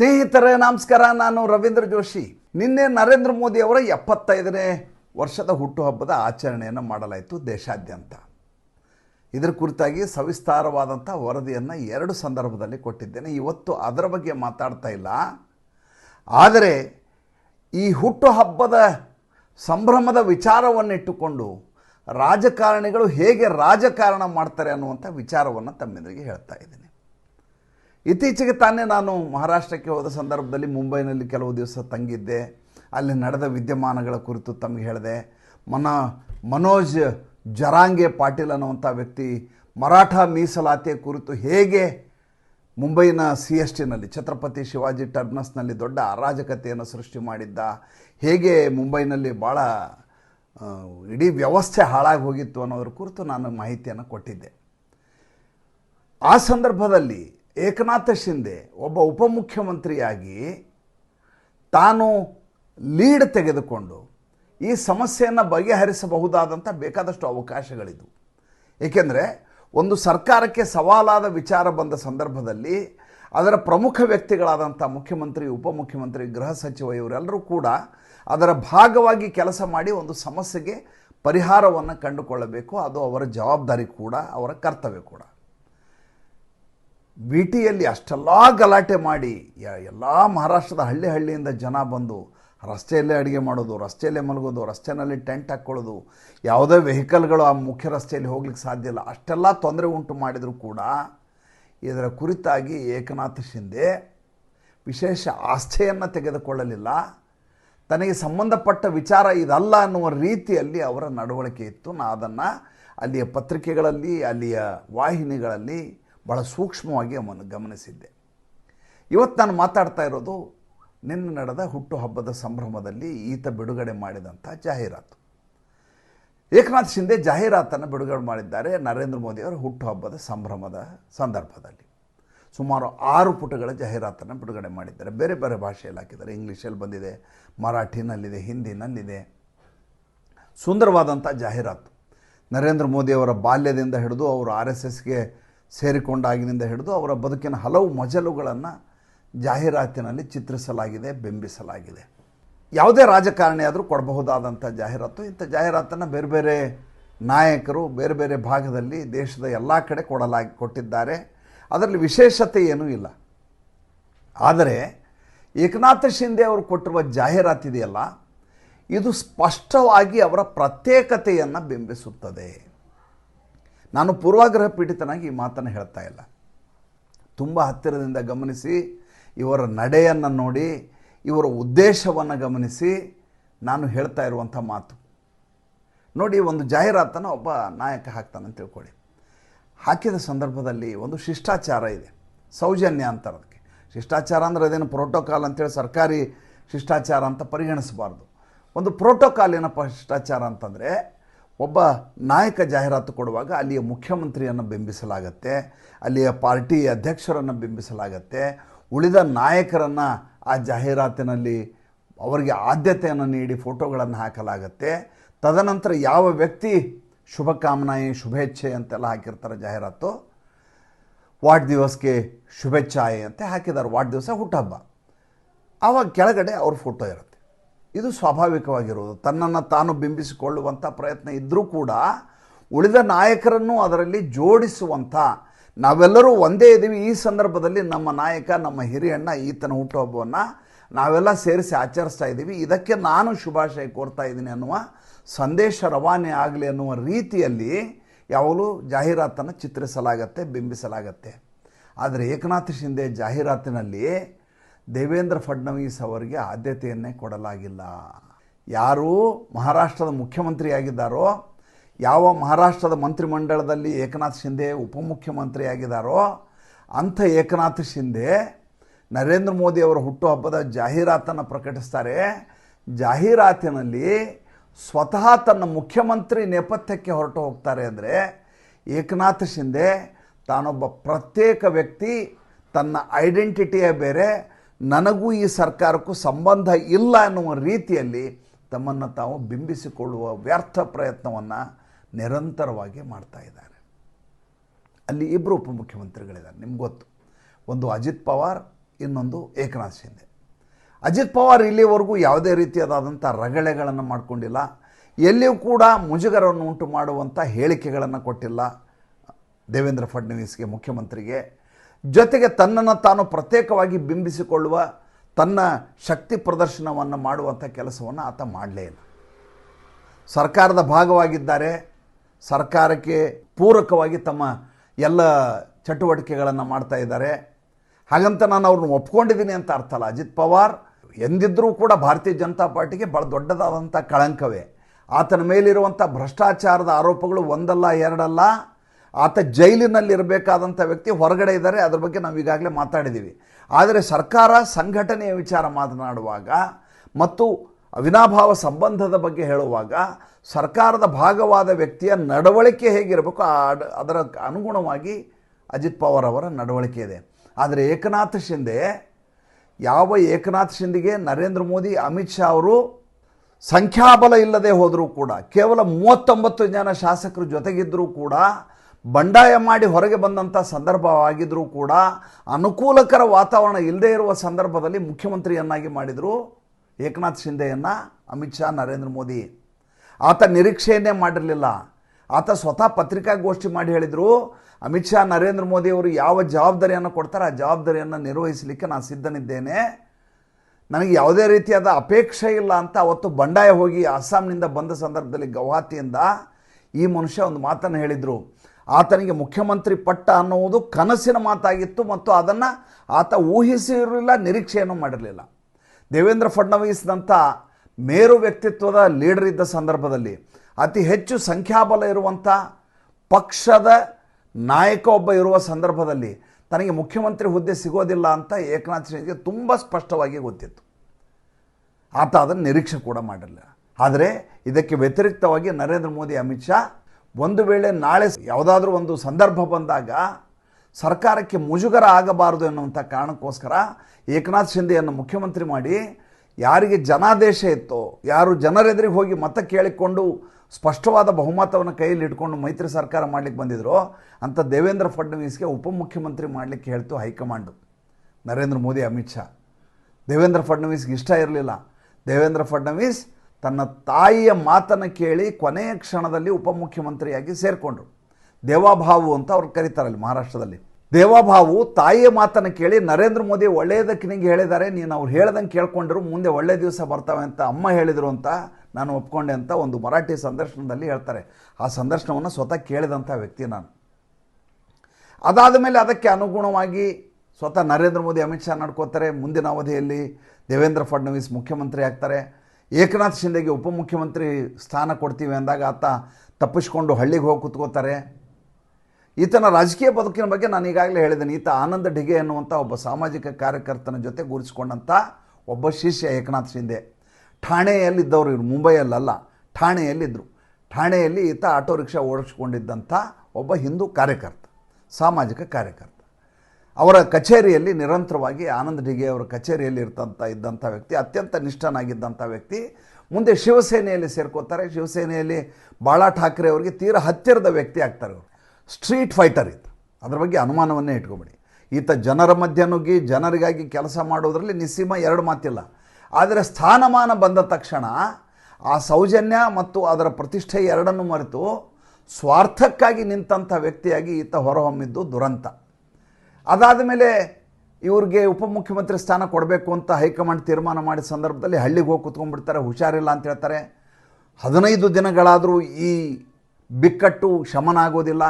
ಸ್ನೇಹಿತರೇ, ನಮಸ್ಕಾರ. ನಾನು ರವೀಂದ್ರ ಜೋಶಿ. ನಿನ್ನೆ ನರೇಂದ್ರ ಮೋದಿ ಅವರ ಎಪ್ಪತ್ತೈದನೇ ವರ್ಷದ ಹುಟ್ಟುಹಬ್ಬದ ಆಚರಣೆಯನ್ನು ಮಾಡಲಾಯಿತು ದೇಶಾದ್ಯಂತ. ಇದರ ಕುರಿತಾಗಿ ಸವಿಸ್ತಾರವಾದಂಥ ವರದಿಯನ್ನು ಎರಡು ಸಂದರ್ಭದಲ್ಲಿ ಕೊಟ್ಟಿದ್ದೇನೆ. ಇವತ್ತು ಅದರ ಬಗ್ಗೆ ಮಾತಾಡ್ತಾ ಇಲ್ಲ. ಆದರೆ, ಈ ಹುಟ್ಟುಹಬ್ಬದ ಸಂಭ್ರಮದ ವಿಚಾರವನ್ನಿಟ್ಟುಕೊಂಡು ರಾಜಕಾರಣಿಗಳು ಹೇಗೆ ರಾಜಕಾರಣ ಮಾಡ್ತಾರೆ ಅನ್ನುವಂಥ ವಿಚಾರವನ್ನು ತಮ್ಮೆದುರಿಗೆ ಹೇಳ್ತಾ ಇದ್ದೀನಿ. ಇತ್ತೀಚೆಗೆ ತಾನೇ ನಾನು ಮಹಾರಾಷ್ಟ್ರಕ್ಕೆ ಹೋದ ಸಂದರ್ಭದಲ್ಲಿ ಮುಂಬೈನಲ್ಲಿ ಕೆಲವು ದಿವಸ ತಂಗಿದ್ದೆ. ಅಲ್ಲಿ ನಡೆದ ವಿದ್ಯಮಾನಗಳ ಕುರಿತು ತಮಗೆ ಹೇಳಿದೆ. ಮನ, ಮನೋಜ್ ಜರಾಂಗೆ ಪಾಟೀಲ್ ಅನ್ನುವಂಥ ವ್ಯಕ್ತಿ ಮರಾಠ ಮೀಸಲಾತಿಯ ಕುರಿತು ಹೇಗೆ ಮುಂಬೈನ ಸಿ ಎಸ್ ಟಿನಲ್ಲಿ, ಛತ್ರಪತಿ ಶಿವಾಜಿ ಟರ್ಮಿನಸ್ನಲ್ಲಿ ದೊಡ್ಡ ಅರಾಜಕತೆಯನ್ನು ಸೃಷ್ಟಿ ಮಾಡಿದ್ದ, ಹೇಗೆ ಮುಂಬೈನಲ್ಲಿ ಭಾಳ ಇಡೀ ವ್ಯವಸ್ಥೆ ಹಾಳಾಗಿ ಹೋಗಿತ್ತು ಅನ್ನೋದ್ರ ಕುರಿತು ನಾನು ಮಾಹಿತಿಯನ್ನು ಕೊಟ್ಟಿದ್ದೆ. ಆ ಸಂದರ್ಭದಲ್ಲಿ ಏಕನಾಥ ಶಿಂದೆ ಒಬ್ಬ ಉಪಮುಖ್ಯಮಂತ್ರಿಯಾಗಿ ತಾನು ಲೀಡ್ ತೆಗೆದುಕೊಂಡು ಈ ಸಮಸ್ಯೆಯನ್ನು ಬಗೆಹರಿಸಬಹುದಾದಂಥ ಬೇಕಾದಷ್ಟು ಅವಕಾಶಗಳಿದ್ವು. ಏಕೆಂದರೆ ಒಂದು ಸರ್ಕಾರಕ್ಕೆ ಸವಾಲಾದ ವಿಚಾರ ಬಂದ ಸಂದರ್ಭದಲ್ಲಿ ಅದರ ಪ್ರಮುಖ ವ್ಯಕ್ತಿಗಳಾದಂಥ ಮುಖ್ಯಮಂತ್ರಿ, ಉಪಮುಖ್ಯಮಂತ್ರಿ, ಗೃಹ ಸಚಿವ ಇವರೆಲ್ಲರೂ ಕೂಡ ಅದರ ಭಾಗವಾಗಿ ಕೆಲಸ ಮಾಡಿ ಒಂದು ಸಮಸ್ಯೆಗೆ ಪರಿಹಾರವನ್ನು ಕಂಡುಕೊಳ್ಳಬೇಕು. ಅದು ಅವರ ಜವಾಬ್ದಾರಿ ಕೂಡ, ಅವರ ಕರ್ತವ್ಯ ಕೂಡ. ಬಿ ಟಿಯಲ್ಲಿ ಅಷ್ಟೆಲ್ಲ ಗಲಾಟೆ ಮಾಡಿ ಎಲ್ಲ ಮಹಾರಾಷ್ಟ್ರದ ಹಳ್ಳಿ ಹಳ್ಳಿಯಿಂದ ಜನ ಬಂದು ರಸ್ತೆಯಲ್ಲೇ ಅಡುಗೆ ಮಾಡೋದು, ರಸ್ತೆಯಲ್ಲೇ ಮಲಗೋದು ರಸ್ತೆಯಲ್ಲಿ ಟೆಂಟ್ ಹಾಕ್ಕೊಳ್ಳೋದು, ಯಾವುದೇ ವೆಹಿಕಲ್ಗಳು ಆ ಮುಖ್ಯ ರಸ್ತೆಯಲ್ಲಿ ಹೋಗ್ಲಿಕ್ಕೆ ಸಾಧ್ಯ ಇಲ್ಲ. ಅಷ್ಟೆಲ್ಲ ತೊಂದರೆ ಉಂಟು ಮಾಡಿದರೂ ಕೂಡ ಇದರ ಕುರಿತಾಗಿ ಏಕನಾಥ ಶಿಂದೆ ವಿಶೇಷ ಆಸ್ಥೆಯನ್ನು ತೆಗೆದುಕೊಳ್ಳಲಿಲ್ಲ. ತನಗೆ ಸಂಬಂಧಪಟ್ಟ ವಿಚಾರ ಇದಲ್ಲ ಅನ್ನುವ ರೀತಿಯಲ್ಲಿ ಅವರ ನಡವಳಿಕೆ ಇತ್ತು. ನಾನು ಅದನ್ನು ಅಲ್ಲಿಯ ಪತ್ರಿಕೆಗಳಲ್ಲಿ, ಅಲ್ಲಿಯ ವಾಹಿನಿಗಳಲ್ಲಿ ಭಾಳ ಸೂಕ್ಷ್ಮವಾಗಿ ಅವನು ಗಮನಿಸಿದ್ದೆ. ಇವತ್ತು ನಾನು ಮಾತಾಡ್ತಾ ಇರೋದು ನಿನ್ನೆ ನಡೆದ ಹುಟ್ಟುಹಬ್ಬದ ಸಂಭ್ರಮದಲ್ಲಿ ಈತ ಬಿಡುಗಡೆ ಮಾಡಿದಂಥ ಜಾಹೀರಾತು. ಏಕನಾಥ್ ಶಿಂದೆ ಜಾಹೀರಾತನ್ನು ಬಿಡುಗಡೆ ಮಾಡಿದ್ದಾರೆ ನರೇಂದ್ರ ಮೋದಿಯವರು ಹುಟ್ಟುಹಬ್ಬದ ಸಂಭ್ರಮದ ಸಂದರ್ಭದಲ್ಲಿ. ಸುಮಾರು ಆರು ಪುಟಗಳ ಜಾಹೀರಾತನ್ನು ಬಿಡುಗಡೆ ಮಾಡಿದ್ದಾರೆ. ಬೇರೆ ಬೇರೆ ಭಾಷೆಯಲ್ಲಿ ಹಾಕಿದ್ದಾರೆ. ಇಂಗ್ಲೀಷಲ್ಲಿ ಬಂದಿದೆ, ಮರಾಠಿನಲ್ಲಿದೆ, ಹಿಂದಿನಲ್ಲಿದೆ. ಸುಂದರವಾದಂಥ ಜಾಹೀರಾತು. ನರೇಂದ್ರ ಮೋದಿಯವರ ಬಾಲ್ಯದಿಂದ ಹಿಡಿದು ಅವರು ಆರ್ ಎಸ್ ಎಸ್ಗೆ ಸೇರಿಕೊಂಡಾಗಿನಿಂದ ಹಿಡಿದು ಅವರ ಬದುಕಿನ ಹಲವು ಮಜಲುಗಳನ್ನು ಜಾಹೀರಾತಿನಲ್ಲಿ ಚಿತ್ರಿಸಲಾಗಿದೆ, ಬಿಂಬಿಸಲಾಗಿದೆ. ಯಾವುದೇ ರಾಜಕಾರಣಿ ಆದರೂ ಕೊಡಬಹುದಾದಂಥ ಜಾಹೀರಾತು. ಇಂಥ ಜಾಹೀರಾತನ್ನು ಬೇರೆ ಬೇರೆ ನಾಯಕರು ಬೇರೆ ಬೇರೆ ಭಾಗದಲ್ಲಿ ದೇಶದ ಎಲ್ಲ ಕಡೆ ಕೊಡಲಾಗಿ ಕೊಟ್ಟಿದ್ದಾರೆ. ಅದರಲ್ಲಿ ವಿಶೇಷತೆ ಏನೂ ಇಲ್ಲ. ಆದರೆ ಏಕನಾಥ ಶಿಂದೆ ಅವರು ಕೊಟ್ಟಿರುವ ಜಾಹೀರಾತಿದೆಯಲ್ಲ, ಇದು ಸ್ಪಷ್ಟವಾಗಿ ಅವರ ಪ್ರತ್ಯೇಕತೆಯನ್ನು ಬಿಂಬಿಸುತ್ತದೆ. ನಾನು ಪೂರ್ವಾಗ್ರಹ ಪೀಡಿತನಾಗಿ ಈ ಮಾತನ್ನು ಹೇಳ್ತಾ ಇಲ್ಲ. ತುಂಬ ಹತ್ತಿರದಿಂದ ಗಮನಿಸಿ, ಇವರ ನಡೆಯನ್ನು ನೋಡಿ, ಇವರ ಉದ್ದೇಶವನ್ನು ಗಮನಿಸಿ ನಾನು ಹೇಳ್ತಾ ಇರುವಂಥ ಮಾತು. ನೋಡಿ, ಒಂದು ಜಾಹೀರಾತನ್ನು ಒಬ್ಬ ನಾಯಕ ಹಾಕ್ತಾನೆ ಅಂತ ತಿಳ್ಕೊಳ್ಳಿ. ಹಾಕಿದ ಸಂದರ್ಭದಲ್ಲಿ ಒಂದು ಶಿಷ್ಟಾಚಾರ ಇದೆ, ಸೌಜನ್ಯ ಅಂತಾರೆ ಅದಕ್ಕೆ. ಶಿಷ್ಟಾಚಾರ ಅಂದರೆ ಅದೇನು ಪ್ರೋಟೋಕಾಲ್ ಅಂತೇಳಿ ಸರ್ಕಾರಿ ಶಿಷ್ಟಾಚಾರ ಅಂತ ಪರಿಗಣಿಸಬಾರ್ದು. ಒಂದು ಪ್ರೋಟೋಕಾಲ್ ಏನಪ್ಪ ಶಿಷ್ಟಾಚಾರ ಅಂತಂದರೆ ಒಬ್ಬ ನಾಯಕ ಜಾಹೀರಾತು ಕೊಡುವಾಗ ಅಲ್ಲಿಯ ಮುಖ್ಯಮಂತ್ರಿಯನ್ನು ಬಿಂಬಿಸಲಾಗತ್ತೆ, ಅಲ್ಲಿಯ ಪಾರ್ಟಿ ಅಧ್ಯಕ್ಷರನ್ನು ಬಿಂಬಿಸಲಾಗತ್ತೆ, ಉಳಿದ ನಾಯಕರನ್ನು ಆ ಜಾಹೀರಾತಿನಲ್ಲಿ ಅವರಿಗೆ ಆದ್ಯತೆಯನ್ನು ನೀಡಿ ಫೋಟೋಗಳನ್ನು ಹಾಕಲಾಗತ್ತೆ. ತದನಂತರ ಯಾವ ವ್ಯಕ್ತಿ ಶುಭಕಾಮನಾಯಿ ಶುಭೇಚ್ಛೆ ಅಂತೆಲ್ಲ ಹಾಕಿರ್ತಾರೆ ಜಾಹೀರಾತು? ವಾಟ್ ದಿವಸಕ್ಕೆ ಶುಭೇಚ್ಛಾಯೆ ಅಂತ ಹಾಕಿದ್ದಾರೆ ವಾಟ್ ದಿವಸ ಹುಟ್ಟಹಬ್ಬ. ಆವಾಗ ಕೆಳಗಡೆ ಅವ್ರ ಫೋಟೋ ಇರುತ್ತೆ. ಇದು ಸ್ವಾಭಾವಿಕವಾಗಿರುವುದು. ತನ್ನನ್ನು ತಾನು ಬಿಂಬಿಸಿಕೊಳ್ಳುವಂಥ ಪ್ರಯತ್ನ ಇದ್ದರೂ ಕೂಡ ಉಳಿದ ನಾಯಕರನ್ನು ಅದರಲ್ಲಿ ಜೋಡಿಸುವಂಥ ನಾವೆಲ್ಲರೂ ಒಂದೇ ಇದ್ದೀವಿ ಈ ಸಂದರ್ಭದಲ್ಲಿ ನಮ್ಮ ನಾಯಕ, ನಮ್ಮ ಹಿರಿಯಣ್ಣ ಈತನ ಹುಟ್ಟುಹಬ್ಬವನ್ನು ನಾವೆಲ್ಲ ಸೇರಿಸಿ ಆಚರಿಸ್ತಾ ಇದ್ದೀವಿ ಇದಕ್ಕೆ ನಾನು ಶುಭಾಶಯ ಕೋರ್ತಾ ಇದ್ದೀನಿ ಅನ್ನುವ ಸಂದೇಶ ರವಾನೆ ಆಗಲಿ ಅನ್ನುವ ರೀತಿಯಲ್ಲಿ ಯಾವಾಗಲೂ ಜಾಹೀರಾತನ್ನು ಚಿತ್ರಿಸಲಾಗತ್ತೆ, ಬಿಂಬಿಸಲಾಗತ್ತೆ. ಆದರೆ ಏಕನಾಥ ಶಿಂದೆ ಜಾಹೀರಾತಿನಲ್ಲಿ ದೇವೇಂದ್ರ ಫಡ್ನವೀಸ್ ಅವರಿಗೆ ಆದ್ಯತೆಯನ್ನೇ ಕೊಡಲಾಗಿಲ್ಲ. ಯಾರು ಮಹಾರಾಷ್ಟ್ರದ ಮುಖ್ಯಮಂತ್ರಿಯಾಗಿದ್ದಾರೋ, ಯಾವ ಮಹಾರಾಷ್ಟ್ರದ ಮಂತ್ರಿಮಂಡಲದಲ್ಲಿ ಏಕನಾಥ್ ಶಿಂದೆ ಉಪಮುಖ್ಯಮಂತ್ರಿಯಾಗಿದ್ದಾರೋ, ಅಂಥ ಏಕನಾಥ್ ಶಿಂದೆ ನರೇಂದ್ರ ಮೋದಿ ಅವರ ಹುಟ್ಟುಹಬ್ಬದ ಜಾಹೀರಾತನ್ನು ಪ್ರಕಟಿಸ್ತಾರೆ. ಜಾಹೀರಾತಿನಲ್ಲಿ ಸ್ವತಃ ತನ್ನ ಮುಖ್ಯಮಂತ್ರಿ ನೇಪಥ್ಯಕ್ಕೆ ಹೊರಟು ಹೋಗ್ತಾರೆ ಅಂದರೆ ಏಕನಾಥ್ ಶಿಂದೆ ತಾನೊಬ್ಬ ಪ್ರತ್ಯೇಕ ವ್ಯಕ್ತಿ, ತನ್ನ ಐಡೆಂಟಿಟಿಯ ಬೇರೆ ನನಗೂ ಈ ಸರ್ಕಾರಕ್ಕೂ ಸಂಬಂಧ ಇಲ್ಲ ಅನ್ನುವ ರೀತಿಯಲ್ಲಿ ತಮ್ಮನ್ನು ತಾವು ಬಿಂಬಿಸಿಕೊಳ್ಳುವ ವ್ಯರ್ಥ ಪ್ರಯತ್ನವನ್ನು ನಿರಂತರವಾಗಿ ಮಾಡ್ತಾ ಇದ್ದಾರೆ. ಅಲ್ಲಿ ಇಬ್ಬರು ಉಪಮುಖ್ಯಮಂತ್ರಿಗಳಿದ್ದಾರೆ, ನಿಮ್ಗೆ ಗೊತ್ತು. ಒಂದು ಅಜಿತ್ ಪವಾರ್, ಇನ್ನೊಂದು ಏಕನಾಥ್ ಶಿಂದೆ ಅಜಿತ್ ಪವಾರ್ ಇಲ್ಲಿವರೆಗೂ ಯಾವುದೇ ರೀತಿಯಾದಂಥ ರಗಳೆಗಳನ್ನು ಮಾಡಿಕೊಂಡಿಲ್ಲ. ಎಲ್ಲಿಯೂ ಕೂಡ ಮುಜುಗರವನ್ನು ಉಂಟು ಮಾಡುವಂಥ ಹೇಳಿಕೆಗಳನ್ನು ಕೊಟ್ಟಿಲ್ಲ ದೇವೇಂದ್ರ ಫಡ್ನವೀಸ್ಗೆ ಮುಖ್ಯಮಂತ್ರಿಗೆ. ಜೊತೆಗೆ ತನ್ನನ್ನು ತಾನು ಪ್ರತ್ಯೇಕವಾಗಿ ಬಿಂಬಿಸಿಕೊಳ್ಳುವ, ತನ್ನ ಶಕ್ತಿ ಪ್ರದರ್ಶನವನ್ನು ಮಾಡುವಂಥ ಕೆಲಸವನ್ನು ಆತ ಮಾಡಲೇ ಇಲ್ಲ. ಸರ್ಕಾರದ ಭಾಗವಾಗಿದ್ದಾರೆ. ಸರ್ಕಾರಕ್ಕೆ ಪೂರಕವಾಗಿ ತಮ್ಮ ಎಲ್ಲ ಚಟುವಟಿಕೆಗಳನ್ನು ಮಾಡ್ತಾ ಇದ್ದಾರೆ. ಹಾಗಂತ ನಾನು ಅವ್ರನ್ನ ಒಪ್ಕೊಂಡಿದ್ದೀನಿ ಅಂತ ಅರ್ಥ ಅಲ್ಲ. ಅಜಿತ್ ಪವಾರ್ ಎಂದಿದ್ದರೂ ಕೂಡ ಭಾರತೀಯ ಜನತಾ ಪಾರ್ಟಿಗೆ ಭಾಳ ದೊಡ್ಡದಾದಂಥ ಕಳಂಕವೇ. ಆತನ ಮೇಲಿರುವಂಥ ಭ್ರಷ್ಟಾಚಾರದ ಆರೋಪಗಳು ಒಂದಲ್ಲ, ಎರಡಲ್ಲ. ಆತ ಜೈಲಿನಲ್ಲಿರಬೇಕಾದಂಥ ವ್ಯಕ್ತಿ ಹೊರಗಡೆ ಇದ್ದಾರೆ. ಅದರ ಬಗ್ಗೆ ನಾವು ಈಗಾಗಲೇ ಮಾತಾಡಿದ್ದೀವಿ. ಆದರೆ ಸರ್ಕಾರ ಸಂಘಟನೆಯ ವಿಚಾರ ಮಾತನಾಡುವಾಗ ಮತ್ತು ಅವಿನಾಭಾವ ಸಂಬಂಧದ ಬಗ್ಗೆ ಹೇಳುವಾಗ ಸರ್ಕಾರದ ಭಾಗವಾದ ವ್ಯಕ್ತಿಯ ನಡವಳಿಕೆ ಹೇಗಿರಬೇಕು ಅದರ ಅನುಗುಣವಾಗಿ ಅಜಿತ್ ಪವಾರ್ ಅವರ ನಡವಳಿಕೆ ಇದೆ. ಆದರೆ ಏಕನಾಥ್ ಶಿಂದೆ ಯಾವ ಏಕನಾಥ್ ಶಿಂದೆಗೆ ನರೇಂದ್ರ ಮೋದಿ, ಅಮಿತ್ ಶಾ ಅವರು ಸಂಖ್ಯಾಬಲ ಇಲ್ಲದೆ ಹೋದರೂ ಕೂಡ, ಕೇವಲ ಮೂವತ್ತೊಂಬತ್ತು ಜನ ಶಾಸಕರು ಜೊತೆಗಿದ್ದರೂ ಕೂಡ ಬಂಡಾಯ ಮಾಡಿ ಹೊರಗೆ ಬಂದಂಥ ಸಂದರ್ಭವಾಗಿದ್ದರೂ ಕೂಡ ಅನುಕೂಲಕರ ವಾತಾವರಣ ಇಲ್ಲದೆ ಇರುವ ಸಂದರ್ಭದಲ್ಲಿ ಮುಖ್ಯಮಂತ್ರಿಯನ್ನಾಗಿ ಮಾಡಿದರು ಏಕನಾಥ್ ಶಿಂದೆಯನ್ನು, ಅಮಿತ್ ಶಾ, ನರೇಂದ್ರ ಮೋದಿ. ಆತ ನಿರೀಕ್ಷೆಯನ್ನೇ ಮಾಡಿರಲಿಲ್ಲ. ಆತ ಸ್ವತಃ ಪತ್ರಿಕಾಗೋಷ್ಠಿ ಮಾಡಿ ಹೇಳಿದರು, ಅಮಿತ್ ಶಾ, ನರೇಂದ್ರ ಮೋದಿ ಅವರು ಯಾವ ಜವಾಬ್ದಾರಿಯನ್ನು ಕೊಡ್ತಾರೆ ಆ ಜವಾಬ್ದಾರಿಯನ್ನು ನಿರ್ವಹಿಸಲಿಕ್ಕೆ ನಾನು ಸಿದ್ಧನಿದ್ದೇನೆ. ನನಗೆ ಯಾವುದೇ ರೀತಿಯಾದ ಅಪೇಕ್ಷೆ ಇಲ್ಲ ಅಂತ ಅವತ್ತು ಬಂಡಾಯ ಹೋಗಿ ಅಸ್ಸಾಂನಿಂದ ಬಂದ ಸಂದರ್ಭದಲ್ಲಿ ಗೌಹಾತಿಯಿಂದ ಈ ಮನುಷ್ಯ ಒಂದು ಮಾತನ್ನು ಹೇಳಿದರು. ಆತನಿಗೆ ಮುಖ್ಯಮಂತ್ರಿ ಪಟ್ಟ ಅನ್ನುವುದು ಕನಸಿನ ಮಾತಾಗಿತ್ತು ಮತ್ತು ಅದನ್ನು ಆತ ಊಹಿಸಿರಲಿಲ್ಲ, ನಿರೀಕ್ಷೆಯನ್ನು ಮಾಡಿರಲಿಲ್ಲ. ದೇವೇಂದ್ರ ಫಡ್ನವೀಸ್ನಂಥ ಮೇರು ವ್ಯಕ್ತಿತ್ವದ ಲೀಡರ್ ಇದ್ದ ಸಂದರ್ಭದಲ್ಲಿ ಅತಿ ಹೆಚ್ಚು ಸಂಖ್ಯಾಬಲ ಇರುವಂಥ ಪಕ್ಷದ ನಾಯಕ ಒಬ್ಬ ಇರುವ ಸಂದರ್ಭದಲ್ಲಿ ತನಗೆ ಮುಖ್ಯಮಂತ್ರಿ ಹುದ್ದೆ ಸಿಗೋದಿಲ್ಲ ಅಂತ ಏಕನಾಥ್ ಶಿಂದೆಗೆ ತುಂಬ ಸ್ಪಷ್ಟವಾಗಿ ಗೊತ್ತಿತ್ತು. ಆತ ಅದನ್ನು ನಿರೀಕ್ಷೆ ಕೂಡ ಮಾಡಿರಲಿಲ್ಲ. ಆದರೆ ಇದಕ್ಕೆ ವ್ಯತಿರಿಕ್ತವಾಗಿ ನರೇಂದ್ರ ಮೋದಿ, ಅಮಿತ್ ಶಾ ಒಂದು ವೇಳೆ ನಾಳೆ ಯಾವುದಾದ್ರೂ ಒಂದು ಸಂದರ್ಭ ಬಂದಾಗ ಸರ್ಕಾರಕ್ಕೆ ಮುಜುಗರ ಆಗಬಾರದು ಎನ್ನುವಂಥ ಕಾರಣಕ್ಕೋಸ್ಕರ ಏಕನಾಥ್ ಶಿಂದೆಯನ್ನು ಮುಖ್ಯಮಂತ್ರಿ ಮಾಡಿ ಯಾರಿಗೆ ಜನಾದೇಶ ಇತ್ತೋ, ಯಾರು ಜನರೆದುರಿಗೆ ಹೋಗಿ ಮತ ಕೇಳಿಕೊಂಡು ಸ್ಪಷ್ಟವಾದ ಬಹುಮತವನ್ನು ಕೈಯಲ್ಲಿ ಇಟ್ಕೊಂಡು ಮೈತ್ರಿ ಸರ್ಕಾರ ಮಾಡಲಿಕ್ಕೆ ಬಂದಿದ್ರು ಅಂತ ದೇವೇಂದ್ರ ಫಡ್ನವೀಸ್ಗೆ ಉಪಮುಖ್ಯಮಂತ್ರಿ ಮಾಡಲಿಕ್ಕೆ ಹೇಳ್ತು ಹೈಕಮಾಂಡು. ನರೇಂದ್ರ ಮೋದಿ ಅಮಿತ್ ಶಾ. ದೇವೇಂದ್ರ ಫಡ್ನವೀಸ್ಗೆ ಇಷ್ಟ ಇರಲಿಲ್ಲ. ದೇವೇಂದ್ರ ಫಡ್ನವೀಸ್ ತನ್ನ ತಾಯಿಯ ಮಾತನ್ನು ಕೇಳಿ ಕೊನೆಯ ಕ್ಷಣದಲ್ಲಿ ಉಪಮುಖ್ಯಮಂತ್ರಿಯಾಗಿ ಸೇರಿಕೊಂಡ್ರು. ದೇವಾಭಾವು ಅಂತ ಅವ್ರು ಕರೀತಾರಲ್ಲಿ ಮಹಾರಾಷ್ಟ್ರದಲ್ಲಿ. ದೇವಾಭಾವು ತಾಯಿಯ ಮಾತನ್ನು ಕೇಳಿ ನರೇಂದ್ರ ಮೋದಿ ಒಳ್ಳೆಯದಕ್ಕೆ ನಿಂಗೆ ಹೇಳಿದ್ದಾರೆ, ನೀನು ಅವ್ರು ಹೇಳ್ದಂಗೆ ಕೇಳ್ಕೊಂಡ್ರು, ಮುಂದೆ ಒಳ್ಳೆ ದಿವಸ ಬರ್ತವೆ ಅಂತ ಅಮ್ಮ ಹೇಳಿದರು ಅಂತ ನಾನು ಒಪ್ಕೊಂಡೆ ಅಂತ ಒಂದು ಮರಾಠಿ ಸಂದರ್ಶನದಲ್ಲಿ ಹೇಳ್ತಾರೆ. ಆ ಸಂದರ್ಶನವನ್ನು ಸ್ವತಃ ಕೇಳಿದಂಥ ವ್ಯಕ್ತಿ ನಾನು. ಅದಾದ ಮೇಲೆ ಅದಕ್ಕೆ ಅನುಗುಣವಾಗಿ ಸ್ವತಃ ನರೇಂದ್ರ ಮೋದಿ ಅಮಿತ್ ಶಾ ನಡ್ಕೋತಾರೆ. ಮುಂದಿನ ಅವಧಿಯಲ್ಲಿ ದೇವೇಂದ್ರ ಫಡ್ನವೀಸ್ ಮುಖ್ಯಮಂತ್ರಿ ಆಗ್ತಾರೆ. ಏಕನಾಥ್ ಶಿಂದೆಗೆ ಉಪಮುಖ್ಯಮಂತ್ರಿ ಸ್ಥಾನ ಕೊಡ್ತೀವಿ ಅಂದಾಗ ಆತ ತಪ್ಪಿಸ್ಕೊಂಡು ಹಳ್ಳಿಗೆ ಹೋಗಿ ಕೂತ್ಕೋತಾರೆ. ಈತನ ರಾಜಕೀಯ ಬದುಕಿನ ಬಗ್ಗೆ ನಾನು ಈಗಾಗಲೇ ಹೇಳಿದ್ದೇನೆ ಈತ ಆನಂದ ಡಿಗೆ ಎನ್ನುವಂಥ ಒಬ್ಬ ಸಾಮಾಜಿಕ ಕಾರ್ಯಕರ್ತನ ಜೊತೆ ಗೂಡಿಸ್ಕೊಂಡಂಥ ಒಬ್ಬ ಶಿಷ್ಯ ಏಕನಾಥ್ ಶಿಂದೆ. ಠಾಣೆಯಲ್ಲಿದ್ದವರು ಇವರು ಮುಂಬೈಯಲ್ಲಲ್ಲ ಠಾಣೆಯಲ್ಲಿದ್ದರು ಠಾಣೆಯಲ್ಲಿ ಈತ ಆಟೋ ರಿಕ್ಷಾ ಓಡಿಸ್ಕೊಂಡಿದ್ದಂಥ ಒಬ್ಬ ಹಿಂದೂ ಕಾರ್ಯಕರ್ತ, ಸಾಮಾಜಿಕ ಕಾರ್ಯಕರ್ತ. ಅವರ ಕಚೇರಿಯಲ್ಲಿ ನಿರಂತರವಾಗಿ ಆನಂದ್ ಡಿಗೆ ಅವರ ಕಚೇರಿಯಲ್ಲಿ ಇರ್ತಂಥ ಇದ್ದಂಥ ವ್ಯಕ್ತಿ, ಅತ್ಯಂತ ನಿಷ್ಠನಾಗಿದ್ದಂಥ ವ್ಯಕ್ತಿ, ಮುಂದೆ ಶಿವಸೇನೆಯಲ್ಲಿ ಸೇರ್ಕೋತಾರೆ. ಶಿವಸೇನೆಯಲ್ಲಿ ಬಾಳಾ ಠಾಕ್ರೆ ಅವರಿಗೆ ತೀರ ಹತ್ತಿರದ ವ್ಯಕ್ತಿ ಆಗ್ತಾರೆ ಅವರು. ಸ್ಟ್ರೀಟ್ ಫೈಟರ್ ಇತ್ತು ಅದ್ರ ಬಗ್ಗೆ ಅನುಮಾನವನ್ನೇ ಇಟ್ಕೊಬೇಡಿ. ಈತ ಜನರ ಮಧ್ಯೆ ನುಗ್ಗಿ, ಜನರಿಗಾಗಿ ಕೆಲಸ ಮಾಡೋದರಲ್ಲಿ ನಿಸ್ಸೀಮ ಎರಡು ಮಾತಿಲ್ಲ. ಆದರೆ ಸ್ಥಾನಮಾನ ಬಂದ ತಕ್ಷಣ ಆ ಸೌಜನ್ಯ ಮತ್ತು ಅದರ ಪ್ರತಿಷ್ಠೆ ಎರಡನ್ನು ಮರೆತು ಸ್ವಾರ್ಥಕ್ಕಾಗಿ ನಿಂತಹ ವ್ಯಕ್ತಿಯಾಗಿ ಈತ ಹೊರಹೊಮ್ಮಿದ್ದು ದುರಂತ. ಅದಾದ ಮೇಲೆ ಇವ್ರಿಗೆ ಉಪಮುಖ್ಯಮಂತ್ರಿ ಸ್ಥಾನ ಕೊಡಬೇಕು ಅಂತ ಹೈಕಮಾಂಡ್ ತೀರ್ಮಾನ ಮಾಡಿದ ಸಂದರ್ಭದಲ್ಲಿ ಹಳ್ಳಿಗೆ ಹೋಗಿ ಕುತ್ಕೊಂಡ್ಬಿಡ್ತಾರೆ, ಹುಷಾರಿಲ್ಲ ಅಂತ ಹೇಳ್ತಾರೆ. ಹದಿನೈದು ದಿನಗಳಾದರೂ ಈ ಬಿಕ್ಕಟ್ಟು ಶಮನ ಆಗೋದಿಲ್ಲ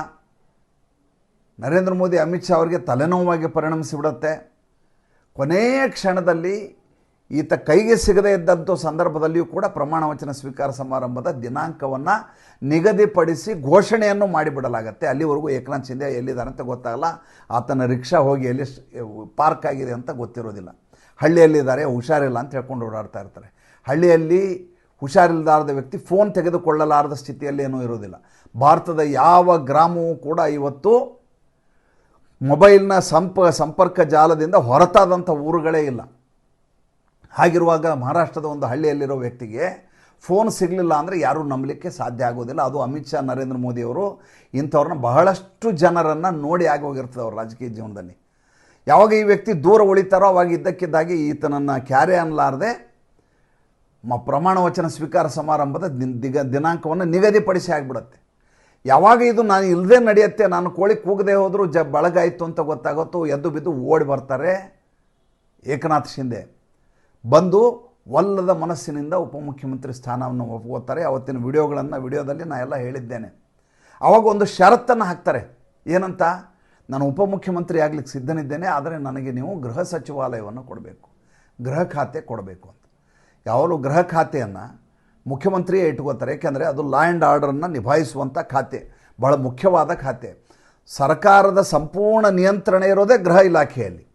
ನರೇಂದ್ರ ಮೋದಿ, ಅಮಿತ್ ಶಾ ಅವರಿಗೆ ತಲೆನೋವಾಗಿ ಪರಿಣಮಿಸಿಬಿಡುತ್ತೆ. ಕೊನೆಯ ಕ್ಷಣದಲ್ಲಿ ಈತ ಕೈಗೆ ಸಿಗದೇ ಇದ್ದಂಥ ಸಂದರ್ಭದಲ್ಲಿಯೂ ಕೂಡ ಪ್ರಮಾಣ ವಚನ ಸ್ವೀಕಾರ ಸಮಾರಂಭದ ದಿನಾಂಕವನ್ನು ನಿಗದಿಪಡಿಸಿ ಘೋಷಣೆಯನ್ನು ಮಾಡಿಬಿಡಲಾಗತ್ತೆ. ಅಲ್ಲಿವರೆಗೂ ಏಕನಾಥ್ ಶಿಂದೆ ಎಲ್ಲಿದ್ದಾರೆ ಅಂತ ಗೊತ್ತಾಗಲ್ಲ. ಆತನ ರಿಕ್ಷಾ ಹೋಗಿ ಎಲ್ಲಿ ಪಾರ್ಕ್ ಆಗಿದೆ ಅಂತ ಗೊತ್ತಿರೋದಿಲ್ಲ. ಹಳ್ಳಿಯಲ್ಲಿದ್ದಾರೆ, ಹುಷಾರಿಲ್ಲ ಅಂತ ಹೇಳ್ಕೊಂಡು ಓಡಾಡ್ತಾ ಇರ್ತಾರೆ. ಹಳ್ಳಿಯಲ್ಲಿ ಹುಷಾರಿಲ್ಲದಾರದ ವ್ಯಕ್ತಿ ಫೋನ್ ತೆಗೆದುಕೊಳ್ಳಲಾರದ ಸ್ಥಿತಿಯಲ್ಲಿ ಏನೂ ಇರೋದಿಲ್ಲ. ಭಾರತದ ಯಾವ ಗ್ರಾಮವೂ ಕೂಡ ಇವತ್ತು ಮೊಬೈಲ್ನ ಸಂಪ, ಸಂಪರ್ಕ ಜಾಲದಿಂದ ಹೊರತಾದಂಥ ಊರುಗಳೇ ಇಲ್ಲ. ಹಾಗಿರುವಾಗ ಮಹಾರಾಷ್ಟ್ರದ ಒಂದು ಹಳ್ಳಿಯಲ್ಲಿರೋ ವ್ಯಕ್ತಿಗೆ ಫೋನ್ ಸಿಗಲಿಲ್ಲ ಅಂದರೆ ಯಾರೂ ನಂಬಲಿಕ್ಕೆ ಸಾಧ್ಯ ಆಗೋದಿಲ್ಲ. ಅದು ಅಮಿತ್ ಶಾ, ನರೇಂದ್ರ ಮೋದಿಯವರು ಇಂಥವ್ರನ್ನ ಬಹಳಷ್ಟು ಜನರನ್ನು ನೋಡಿ ಆಗೋಗಿರ್ತದೆ ಅವ್ರ ರಾಜಕೀಯ ಜೀವನದಲ್ಲಿ. ಯಾವಾಗ ಈ ವ್ಯಕ್ತಿ ದೂರ ಉಳಿತಾರೋ ಅವಾಗ ಇದ್ದಕ್ಕಿದ್ದಾಗಿ ಈತನನ್ನು ಕ್ಯಾರೆ ಅನ್ನಲಾರದೆ ಮ ಪ್ರಮಾಣ ವಚನ ಸ್ವೀಕಾರ ಸಮಾರಂಭದ ದಿಗ ದಿನಾಂಕವನ್ನು ನಿಗದಿಪಡಿಸಿ ಆಗಿಬಿಡುತ್ತೆ. ಯಾವಾಗ ಇದು ನಾನು ಇಲ್ಲದೆ ನಡೆಯುತ್ತೆ, ನಾನು ಕೋಳಿ ಕೂಗದೆ ಹೋದರೂ ಜ ಬಳಗಾಯಿತು ಅಂತ ಗೊತ್ತಾಗುತ್ತೋ, ಎದ್ದು ಬಿದ್ದು ಓಡಿ ಬರ್ತಾರೆ ಏಕನಾಥ್ ಶಿಂದೆ ಬಂದು ಒಲ್ಲದ ಮನಸ್ಸಿನಿಂದ ಉಪಮುಖ್ಯಮಂತ್ರಿ ಸ್ಥಾನವನ್ನು ಒಪ್ಕೋತಾರೆ. ಅವತ್ತಿನ ವಿಡಿಯೋಗಳನ್ನು, ವಿಡಿಯೋದಲ್ಲಿ ನಾನು ಎಲ್ಲ ಹೇಳಿದ್ದೇನೆ. ಅವಾಗ ಒಂದು ಷರತ್ತನ್ನು ಹಾಕ್ತಾರೆ. ಏನಂತ? ನಾನು ಉಪಮುಖ್ಯಮಂತ್ರಿ ಆಗಲಿಕ್ಕೆ ಸಿದ್ಧನಿದ್ದೇನೆ, ಆದರೆ ನನಗೆ ನೀವು ಗೃಹ ಸಚಿವಾಲಯವನ್ನು ಕೊಡಬೇಕು. ಗೃಹ ಖಾತೆ ಕೊಡಬೇಕು ಅಂತ. ಯಾವಾಗಲೂ ಗೃಹ ಖಾತೆಯನ್ನು ಮುಖ್ಯಮಂತ್ರಿಯೇ ಇಟ್ಕೋತಾರೆ. ಏಕೆಂದರೆ ಅದು ಲಾ ಆ್ಯಂಡ್ ಆರ್ಡರನ್ನು ನಿಭಾಯಿಸುವಂಥ ಖಾತೆ. ಬಹಳ ಮುಖ್ಯವಾದ ಖಾತೆ. ಸರ್ಕಾರದ ಸಂಪೂರ್ಣ ನಿಯಂತ್ರಣ ಇರೋದೇ ಗೃಹ ಇಲಾಖೆಯಲ್ಲಿ.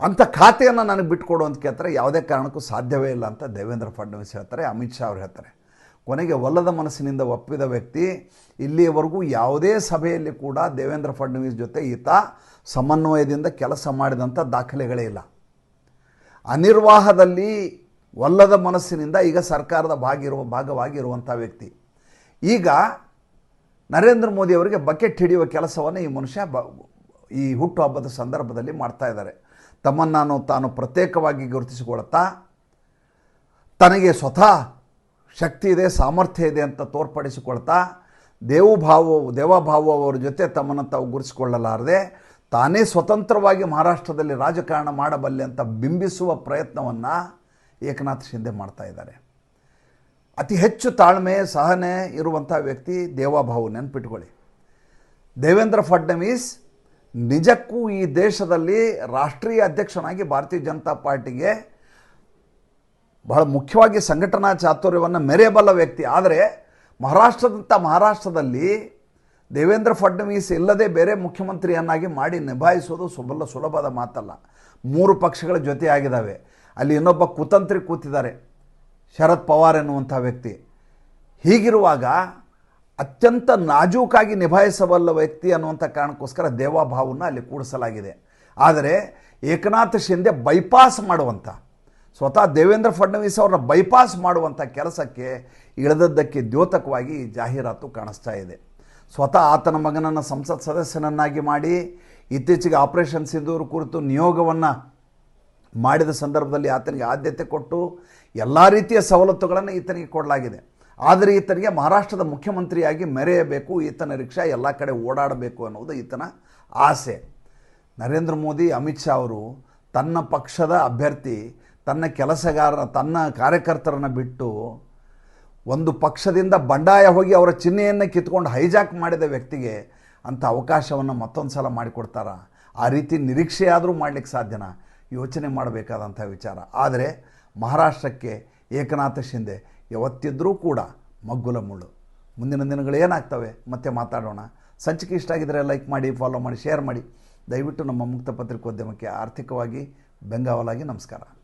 ಅಂಥ ಖಾತೆಯನ್ನು ನನಗೆ ಬಿಟ್ಕೊಡು ಅಂತ ಕೇಳ್ತಾರೆ. ಯಾವುದೇ ಕಾರಣಕ್ಕೂ ಸಾಧ್ಯವೇ ಇಲ್ಲ ಅಂತ ದೇವೇಂದ್ರ ಫಡ್ನವೀಸ್ ಹೇಳ್ತಾರೆ. ಅಮಿತ್ ಶಾ ಅವರು ಹೇಳ್ತಾರೆ. ಕೊನೆಗೆ ಒಲ್ಲದ ಮನಸ್ಸಿನಿಂದ ಒಪ್ಪಿದ ವ್ಯಕ್ತಿ ಇಲ್ಲಿಯವರೆಗೂ ಯಾವುದೇ ಸಭೆಯಲ್ಲಿ ಕೂಡ ದೇವೇಂದ್ರ ಫಡ್ನವೀಸ್ ಜೊತೆ ಈತ ಸಮನ್ವಯದಿಂದ ಕೆಲಸ ಮಾಡಿದಂಥ ದಾಖಲೆಗಳೇ ಇಲ್ಲ. ಅನಿರ್ವಾಹದಲ್ಲಿ ಒಲ್ಲದ ಮನಸ್ಸಿನಿಂದ ಈಗ ಸರ್ಕಾರದ ಭಾಗಿರುವ ಭಾಗವಾಗಿರುವಂಥ ವ್ಯಕ್ತಿ. ಈಗ ನರೇಂದ್ರ ಮೋದಿ ಅವರಿಗೆ ಬಕೆಟ್ ಹಿಡಿಯುವ ಕೆಲಸವನ್ನು ಈ ಮನುಷ್ಯ ಈ ಹುಟ್ಟುಹಬ್ಬದ ಸಂದರ್ಭದಲ್ಲಿ ಮಾಡ್ತಾ ಇದ್ದಾರೆ. ತಮ್ಮನ್ನು ತಾನು ಪ್ರತ್ಯೇಕವಾಗಿ ಗುರುತಿಸಿಕೊಳ್ಳುತ್ತಾ, ತನಗೆ ಸ್ವತಃ ಶಕ್ತಿ ಇದೆ, ಸಾಮರ್ಥ್ಯ ಇದೆ ಅಂತ ತೋರ್ಪಡಿಸಿಕೊಳ್ತಾ ದೇವಭಾವ ದೇವಭಾವ ಅವರ ಜೊತೆ ತಮ್ಮನ್ನು ತಾವು ಗುರುತಿಸಿಕೊಳ್ಳಲಾರದೆ, ತಾನೇ ಸ್ವತಂತ್ರವಾಗಿ ಮಹಾರಾಷ್ಟ್ರದಲ್ಲಿ ರಾಜಕಾರಣ ಮಾಡಬಲ್ಲೆ ಅಂತ ಬಿಂಬಿಸುವ ಪ್ರಯತ್ನವನ್ನು ಏಕನಾಥ್ ಶಿಂದೆ ಮಾಡ್ತಾ ಇದ್ದಾರೆ. ಅತಿ ಹೆಚ್ಚು ತಾಳ್ಮೆ, ಸಹನೆ ಇರುವಂಥ ವ್ಯಕ್ತಿ ದೇವಭಾವು, ನೆನ್ಪಿಟ್ಕೊಳ್ಳಿ. ದೇವೇಂದ್ರ ಫಡ್ನವೀಸ್ ನಿಜಕ್ಕೂ ಈ ದೇಶದಲ್ಲಿ ರಾಷ್ಟ್ರೀಯ ಅಧ್ಯಕ್ಷನಾಗಿ ಭಾರತೀಯ ಜನತಾ ಪಾರ್ಟಿಗೆ ಬಹಳ ಮುಖ್ಯವಾಗಿ ಸಂಘಟನಾ ಚಾತುರ್ಯವನ್ನು ಮೆರೆಯಬಲ್ಲ ವ್ಯಕ್ತಿ. ಆದರೆ ಮಹಾರಾಷ್ಟ್ರದಂಥ ಮಹಾರಾಷ್ಟ್ರದಲ್ಲಿ ದೇವೇಂದ್ರ ಫಡ್ನವೀಸ್ ಇಲ್ಲದೆ ಬೇರೆ ಮುಖ್ಯಮಂತ್ರಿಯನ್ನಾಗಿ ಮಾಡಿ ನಿಭಾಯಿಸೋದು ಸುಬಲ್ಲ ಸುಲಭದ ಮಾತಲ್ಲ. ಮೂರು ಪಕ್ಷಗಳ ಜೊತೆಯಾಗಿದ್ದಾವೆ. ಅಲ್ಲಿ ಇನ್ನೊಬ್ಬ ಕುತಂತ್ರಿ ಕೂತಿದ್ದಾರೆ. ಶರದ್ ಪವಾರ್ ಎನ್ನುವಂಥ ವ್ಯಕ್ತಿ. ಹೀಗಿರುವಾಗ ಅತ್ಯಂತ ನಾಜೂಕಾಗಿ ನಿಭಾಯಿಸಬಲ್ಲ ವ್ಯಕ್ತಿ ಅನ್ನುವಂಥ ಕಾರಣಕ್ಕೋಸ್ಕರ ದೇವಾಭಾವನ್ನ ಅಲ್ಲಿ ಕೂಡಿಸಲಾಗಿದೆ. ಆದರೆ ಏಕನಾಥ ಶಿಂದೆ ಬೈಪಾಸ್ ಮಾಡುವಂಥ, ಸ್ವತಃ ದೇವೇಂದ್ರ ಫಡ್ನವೀಸ್ ಅವರನ್ನ ಬೈಪಾಸ್ ಮಾಡುವಂಥ ಕೆಲಸಕ್ಕೆ ಇಳಿದದ್ದಕ್ಕೆ ದ್ಯೋತಕವಾಗಿ ಜಾಹೀರಾತು ಕಾಣಿಸ್ತಾ ಇದೆ. ಸ್ವತಃ ಆತನ ಮಗನನ್ನು ಸಂಸತ್ ಸದಸ್ಯನನ್ನಾಗಿ ಮಾಡಿ, ಇತ್ತೀಚೆಗೆ ಆಪರೇಷನ್ ಸಿಂಧೂರು ಕುರಿತು ನಿಯೋಗವನ್ನು ಮಾಡಿದ ಸಂದರ್ಭದಲ್ಲಿ ಆತನಿಗೆ ಆದ್ಯತೆ ಕೊಟ್ಟು, ಎಲ್ಲ ರೀತಿಯ ಸವಲತ್ತುಗಳನ್ನು ಈತನಿಗೆ ಕೊಡಲಾಗಿದೆ. ಆದರೆ ಈತನಿಗೆ ಮಹಾರಾಷ್ಟ್ರದ ಮುಖ್ಯಮಂತ್ರಿಯಾಗಿ ಮೆರೆಯಬೇಕು, ಈತನ ರಿಕ್ಷಾ ಎಲ್ಲ ಕಡೆ ಓಡಾಡಬೇಕು ಅನ್ನೋದು ಈತನ ಆಸೆ. ನರೇಂದ್ರ ಮೋದಿ, ಅಮಿತ್ ಶಾ ಅವರು ತನ್ನ ಪಕ್ಷದ ಅಭ್ಯರ್ಥಿ, ತನ್ನ ಕೆಲಸಗಾರ ತನ್ನ ಕಾರ್ಯಕರ್ತರನ್ನು ಬಿಟ್ಟು ಒಂದು ಪಕ್ಷದಿಂದ ಬಂಡಾಯ ಹೋಗಿ ಅವರ ಚಿಹ್ನೆಯನ್ನು ಕಿತ್ಕೊಂಡು ಹೈಜಾಕ್ ಮಾಡಿದ ವ್ಯಕ್ತಿಗೆ ಅಂಥ ಅವಕಾಶವನ್ನು ಮತ್ತೊಂದು ಸಲ ಮಾಡಿಕೊಡ್ತಾರ? ಆ ರೀತಿ ನಿರೀಕ್ಷೆಯಾದರೂ ಮಾಡಲಿಕ್ಕೆ ಸಾಧ್ಯನಾ? ಯೋಚನೆ ಮಾಡಬೇಕಾದಂಥ ವಿಚಾರ. ಆದರೆ ಮಹಾರಾಷ್ಟ್ರಕ್ಕೆ ಏಕನಾಥ ಶಿಂದೆ ಯಾವತ್ತಿದ್ರೂ ಕೂಡ ಮಗ್ಗುಲ ಮುಳ್ಳು. ಮುಂದಿನ ದಿನಗಳು ಏನಾಗ್ತವೆ? ಮತ್ತೆ ಮಾತಾಡೋಣ. ಸಂಚಿಕೆ ಇಷ್ಟ ಆಗಿದ್ದರೆ ಲೈಕ್ ಮಾಡಿ ಫಾಲೋ ಮಾಡಿ ಶೇರ್ ಮಾಡಿ. ದಯವಿಟ್ಟು ನಮ್ಮ ಮುಕ್ತ ಪತ್ರಿಕೋದ್ಯಮಕ್ಕೆ ಆರ್ಥಿಕವಾಗಿ ಬೆಂಗಾವಲಾಗಿ ನಮಸ್ಕಾರ.